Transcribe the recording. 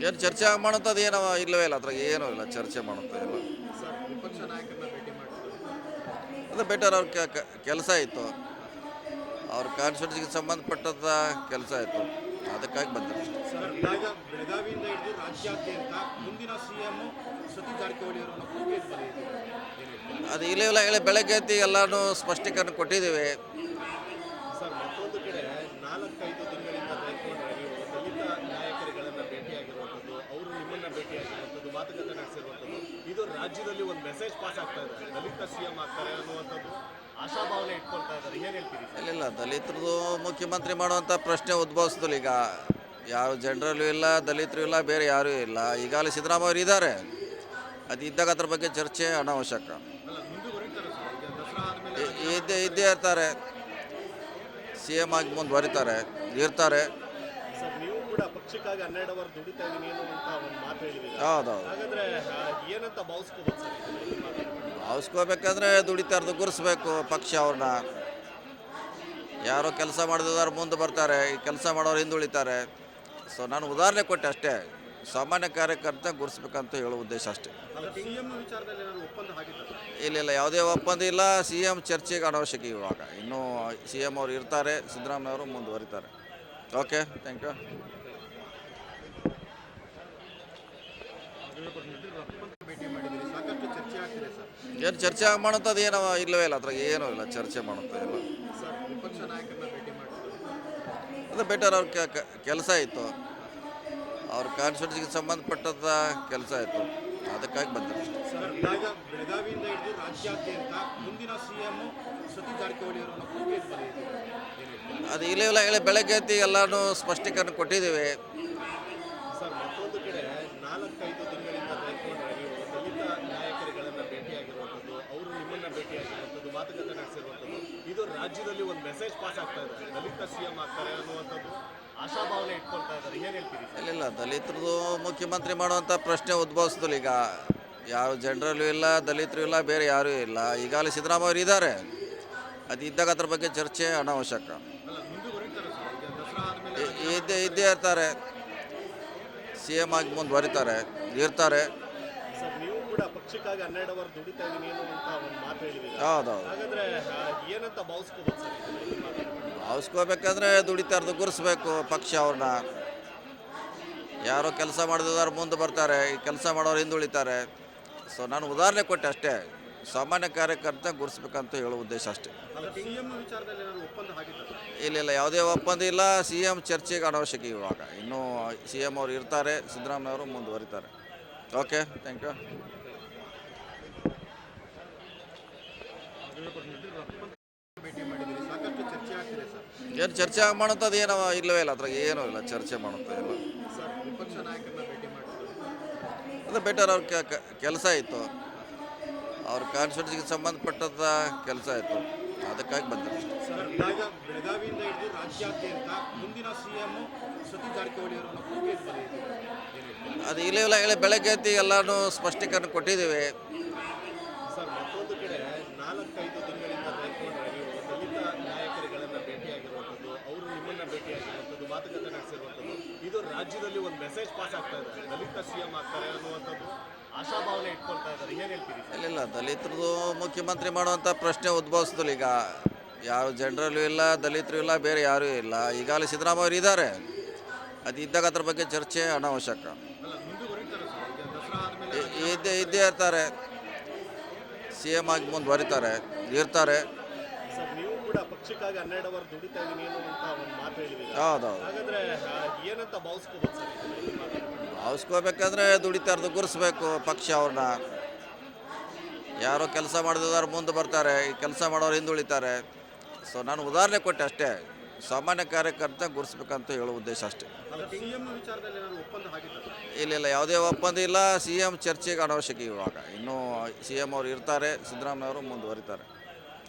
ಏನು ಚರ್ಚೆ ಮಾಡೋಂಥದ್ದು ಏನೋ ಇಲ್ಲವೇ ಇಲ್ಲ ಅದ್ರಾಗ ಏನೂ ಇಲ್ಲ ಚರ್ಚೆ ಮಾಡೋಂಥ ಇಲ್ಲ ಅದು ಬೆಟರ್ ಅವ್ರ ಕೆಲಸ ಇತ್ತು ಅವ್ರ ಕಾನ್ಸ್ಟಿಟ್ಯೂನ್ಸಿಗೆ ಸಂಬಂಧಪಟ್ಟಂಥ ಕೆಲಸ ಇತ್ತು ಅದಕ್ಕಾಗಿ ಬಂದರು? ಅದು ಇಲ್ಲ ಇಲ್ಲ ಹೇಳಿ ಬೆಳಗ್ಗೆ ಎದ್ದು ಎಲ್ಲನೂ ಸ್ಪಷ್ಟೀಕರಣ ಕೊಟ್ಟಿದ್ದೀವಿ. ಮತ್ತೊಂದು ಕಡೆ ನಾಲ್ಕೈದು ತಿಂಗಳಿಂದ ಕೈಗೊಂಡ್ರೆ ನೀವು ದಲಿತ ನಾಯಕರುಗಳನ್ನ ಭೇಟಿಯಾಗಿರುವಂಥದ್ದು ಅವರು ನಿಮ್ಮನ್ನ ಭೇಟಿಯಾಗಿರುವಂಥದ್ದು ಮಾತುಕತೆ ನಡೆಸಿರುವಂಥದ್ದು ಇದು ರಾಜ್ಯದಲ್ಲಿ ಒಂದು ಮೆಸೇಜ್ ಪಾಸ್ ಆಗ್ತಾ ಇದೆ. ದಲಿತ ಸಿಎಂ ಆಗ್ತಾರೆ ಅನ್ನುವಂಥದ್ದು ಆಶಾಭಾವನೆ ಇಟ್ಕೊಳ್ತಾ ಇದ್ದಾರೆ. ಏನು ಹೇಳ್ತೀರಿ? ಇಲ್ಲ ದಲಿತರದು ಮುಖ್ಯಮಂತ್ರಿ ಮಾಡುವಂಥ ಪ್ರಶ್ನೆ ಉದ್ಭವಿಸ್ತಲ್ಲ. ಈಗ ಯಾರು ಜನರಲ್ಲೂ ಇಲ್ಲ ದಲಿತರು ಇಲ್ಲ ಬೇರೆ ಯಾರೂ ಇಲ್ಲ. ಈಗಾಗಲೇ ಸಿದ್ದರಾಮಯ್ಯ ಅವರು ಇದ್ದಾರೆ. ಅದು ಇದ್ದಾಗ ಅದ್ರ ಬಗ್ಗೆ ಚರ್ಚೆ ಅನಾವಶ್ಯಕ. ಇದ್ದೇ ಇದ್ದೇ ಇರ್ತಾರೆ. ಸಿ ಎಂ ಆಗಿ ಮುಂದುವರಿತಾರೆ ಇರ್ತಾರೆ. ಹೌದೌದು. ಮಾತನ್ನ? ಭಾವಿಸ್ಕೋಬೇಕಂದ್ರೆ ದುಡಿತಾರ್ದು ಗುರ್ಸ್ಬೇಕು ಪಕ್ಷ ಅವ್ರನ್ನ. ಯಾರೋ ಕೆಲಸ ಮಾಡಿದವರು ಮುಂದೆ ಬರ್ತಾರೆ. ಈ ಕೆಲಸ ಮಾಡೋರು ಹಿಂದುಳಿತಾರೆ. ಸೊ ನಾನು ಉದಾಹರಣೆ ಕೊಟ್ಟೆ ಅಷ್ಟೇ. ಸಾಮಾನ್ಯ ಕಾರ್ಯಕರ್ತ ಗುರ್ಸ್ಬೇಕಂತ ಹೇಳೋ ಉದ್ದೇಶ ಅಷ್ಟೇ. ಇಲ್ಲ ಇಲ್ಲ, ಯಾವುದೇ ಒಪ್ಪಂದ ಇಲ್ಲ. ಸಿ ಎಂ ಚರ್ಚೆಗೆ ಅನವಶ್ಯಕ ಇವಾಗ. ಇನ್ನೂ ಸಿ ಎಂ ಅವರು ಇರ್ತಾರೆ, ಸಿದ್ದರಾಮಯ್ಯ ಅವರು ಮುಂದುವರಿತಾರೆ. Okay, thank you. ಏನು ಚರ್ಚೆ ಮಾಡೋಂಥದ್ದು ಏನೋ ಇಲ್ಲವೇ ಇಲ್ಲ, ಅದ್ರಾಗ ಏನೂ ಇಲ್ಲ, ಚರ್ಚೆ ಮಾಡೋಂಥ ಇಲ್ಲ ಅದು ಬೆಟರ್ ಅವ್ರ ಕೆಲಸ ಇತ್ತು. ಅವ್ರ ಕಾನ್ಸ್ಟಿಟ್ಯೂನ್ಸಿಗೆ ಸಂಬಂಧಪಟ್ಟಂಥ ಕೆಲಸ ಆಯಿತು. ಅದಕ್ಕಾಗಿ ಬಂದರು ಬೆಳಗಾವಿಯಿಂದ ಹಿಡಿದು ರಾಜ್ಯಾದ್ಯಂತ ಮುಂದಿನ ಸಿಎಂ ಸತೀಶ್ ಜಾರಕಿಹೊಳಿ? ಅದು ಇಲ್ಲ ಇಲ್ಲ ಹೇಳಿ ಬೆಳಗ್ಗೆ ಎತ್ತಿ ಎಲ್ಲನೂ ಸ್ಪಷ್ಟೀಕರಣ ಕೊಟ್ಟಿದ್ದೀವಿ. ಸರ್ ಮತ್ತೊಂದು ಕಡೆ ನಾಲ್ಕೈದು ತಿಂಗಳಿಂದ ಕೈಗೊಂಡ್ರೆ ನೀವು ದಲಿತ ನಾಯಕರುಗಳನ್ನ ಭೇಟಿಯಾಗಿರುವಂಥದ್ದು ಅವರು ನಿಮ್ಮನ್ನು ಭೇಟಿಯಾಗಿರುವಂಥದ್ದು ಮಾತುಕತೆ ನಡೆಸಿರುವಂಥದ್ದು ಇದು ರಾಜ್ಯದಲ್ಲಿ ಒಂದು ಮೆಸೇಜ್ ಪಾಸ್ ಆಗ್ತಾ ಇದೆ. ದಲಿತ ಸಿಎಂ ಆಗ್ತಾರೆ ಅನ್ನುವಂಥದ್ದು. ಇಲ್ಲ ಇಲ್ಲ ದಲಿತರದು ಮುಖ್ಯಮಂತ್ರಿ ಮಾಡುವಂಥ ಪ್ರಶ್ನೆ ಉದ್ಭವಿಸ್ತಲ್ಲ. ಈಗ ಯಾರು ಜನರಲ್ಲೂ ಇಲ್ಲ ದಲಿತರು ಇಲ್ಲ ಬೇರೆ ಯಾರೂ ಇಲ್ಲ. ಈಗಾಗಲೇ ಸಿದ್ದರಾಮಯ್ಯ ಅವರು ಇದ್ದಾರೆ. ಅದು ಇದ್ದಾಗ ಅದ್ರ ಬಗ್ಗೆ ಚರ್ಚೆ ಅನಾವಶ್ಯಕ. ಇದ್ದೇ ಇದ್ದೇ ಇರ್ತಾರೆ. ಸಿ ಎಂ ಆಗಿ ಮುಂದುವರಿತಾರೆ ಇರ್ತಾರೆ. ಒಂದು ಮಾತು ಹೇಳಿದ್ದೀರಾ? ಹೌದೌದು. ಮಾತನ್ನ? ದುಡಿತಾರ್ದು ಗುರಿಸ್ಬೇಕು ಪಕ್ಷ ಅವ್ರನ್ನ. ಯಾರೋ ಕೆಲಸ ಮಾಡಿದವರು ಮುಂದೆ ಬರ್ತಾರೆ, ಈ ಕೆಲಸ ಮಾಡೋರು ಹಿಂದುಳಿತಾರೆ. ಸೊ ನಾನು ಉದಾಹರಣೆ ಕೊಟ್ಟೆ ಅಷ್ಟೇ. ಸಾಮಾನ್ಯ ಕಾರ್ಯಕರ್ತ ಗುರ್ಸ್ಬೇಕಂತ ಹೇಳೋ ಉದ್ದೇಶ ಅಷ್ಟೇ. ಇಲ್ಲ ಇಲ್ಲ, ಯಾವುದೇ ಒಪ್ಪಂದ ಇಲ್ಲ. ಸಿ ಎಂ ಚರ್ಚೆಗೆ ಅನವಶ್ಯಕ ಇವಾಗ. ಇನ್ನೂ ಸಿ ಎಂ ಅವರು ಇರ್ತಾರೆ, ಸಿದ್ದರಾಮಯ್ಯ ಅವರು ಮುಂದುವರಿತಾರೆ. ಓಕೆ ಥ್ಯಾಂಕ್ ಯು ಏನು ಚರ್ಚೆ ಮಾಡೋಂಥದ್ದು ಏನೋ ಇಲ್ಲವೇ ಇಲ್ಲ ಅದ್ರಾಗ ಏನೂ ಇಲ್ಲ ಚರ್ಚೆ ಮಾಡುತ್ತೆ ಇಲ್ಲ ಅದು ಬೆಟರ್ ಅವ್ರ ಕೆಲಸ ಇತ್ತು. ಅವ್ರ ಕಾನ್ಸ್ಟಿಟ್ಯೂನ್ಸಿಗೆ ಸಂಬಂಧಪಟ್ಟಂಥ ಕೆಲಸ ಇತ್ತು. ಅದಕ್ಕಾಗಿ ಬಂದರು? ಅದು ಇಲ್ಲ ಇಲ್ಲ ಹೇಳಿ ಬೆಳಗ್ಗೆ ಎತ್ತಿ ಎಲ್ಲನೂ ಸ್ಪಷ್ಟೀಕರಣ ಕೊಟ್ಟಿದ್ದೀವಿ ಸರ್ ಮತ್ತೊಂದು ಕಡೆ ನಾಲ್ಕೈದು ತಿಂಗಳಿಂದ ಕೈಗೊಂಡ್ರೆ ನೀವು ದಲಿತ ನಾಯಕರುಗಳನ್ನ ಭೇಟಿಯಾಗಿರುವಂಥದ್ದು ಅವರು ನಿಮ್ಮನ್ನ ಭೇಟಿಯಾಗಿರುವಂಥದ್ದು ಮಾತುಕತೆ ನಡೆಸಿರುವಂಥದ್ದು. ಇದು ರಾಜ್ಯದಲ್ಲಿ ಒಂದು ಮೆಸೇಜ್ ಪಾಸ್ ಆಗ್ತಾ ಇದೆ. ದಲಿತ ಸಿಎಂ ಆಗ್ತಾರೆ ಅನ್ನುವಂಥದ್ದು ಆಶಾಭಾವನೆ ಇಟ್ಕೊಳ್ತಾ ಇದ್ದಾರೆ. ಏನು ಹೇಳ್ತೀರಿ ಇಲ್ಲ ಇಲ್ಲ. ದಲಿತರದು ಮುಖ್ಯಮಂತ್ರಿ ಮಾಡುವಂಥ ಪ್ರಶ್ನೆ ಉದ್ಭವಿಸ್ತಲ್ಲ. ಈಗ ಯಾರು ಜನರಲ್ಲೂ ಇಲ್ಲ ದಲಿತರು ಇಲ್ಲ ಬೇರೆ ಯಾರೂ ಇಲ್ಲ. ಈಗಾಗಲೇ ಸಿದ್ದರಾಮಯ್ಯ ಅವರು ಇದ್ದಾರೆ. ಅದು ಇದ್ದಾಗ ಅದ್ರ ಬಗ್ಗೆ ಚರ್ಚೆ ಅನಾವಶ್ಯಕ. ಇದ್ದೇ ಇದ್ದೇ ಇರ್ತಾರೆ. ಸಿ ಎಂ ಆಗಿ ಮುಂದುವರಿತಾರೆ ಇರ್ತಾರೆ. ಸರ್ ನೀವು ಕೂಡ ಪಕ್ಷಕ್ಕಾಗಿ ಹನ್ನೆರಡು ಅವರ್ ದುಡಿತಾ ಇದೀನಿ ಅನ್ನುವಂತ ಒಂದು ಮಾತು ಹೇಳಿದ್ದೀರಾ? ಹೌದೌದು. ಹಾಗಾದ್ರೆ ಏನಂತ ಭಾವಿಸ್ಕೋಬೋದು ಸರ್ ಇದನ್ನ ಈ ಮಾತನ್ನ? ಭಾವಿಸ್ಕೋಬೇಕಂದ್ರೆ ದುಡಿತಾರ್ದು ಗುರಿಸ್ಬೇಕು ಪಕ್ಷ ಅವ್ರನ್ನ. ಯಾರೋ ಕೆಲಸ ಮಾಡಿದಾರ ಮುಂದೆ ಬರ್ತಾರೆ. ಈ ಕೆಲಸ ಮಾಡೋರು ಹಿಂದುಳಿತಾರೆ. ಸೊ ನಾನು ಉದಾಹರಣೆ ಕೊಟ್ಟೆ ಅಷ್ಟೇ. ಸಾಮಾನ್ಯ ಕಾರ್ಯಕರ್ತ ಗುರ್ಸ್ಬೇಕಂತ ಹೇಳೋ ಉದ್ದೇಶ ಅಷ್ಟೇ. ಇಲ್ಲ ಇಲ್ಲ ಯಾವುದೇ ಒಪ್ಪಂದ ಇಲ್ಲ. ಸಿ ಎಂ ಚರ್ಚೆಗೆ ಅನವಶ್ಯಕ ಇವಾಗ. ಇನ್ನೂ ಸಿ ಎಂ ಅವರು ಇರ್ತಾರೆ ಸಿದ್ದರಾಮಯ್ಯ ಅವರು ಮುಂದುವರಿತಾರೆ.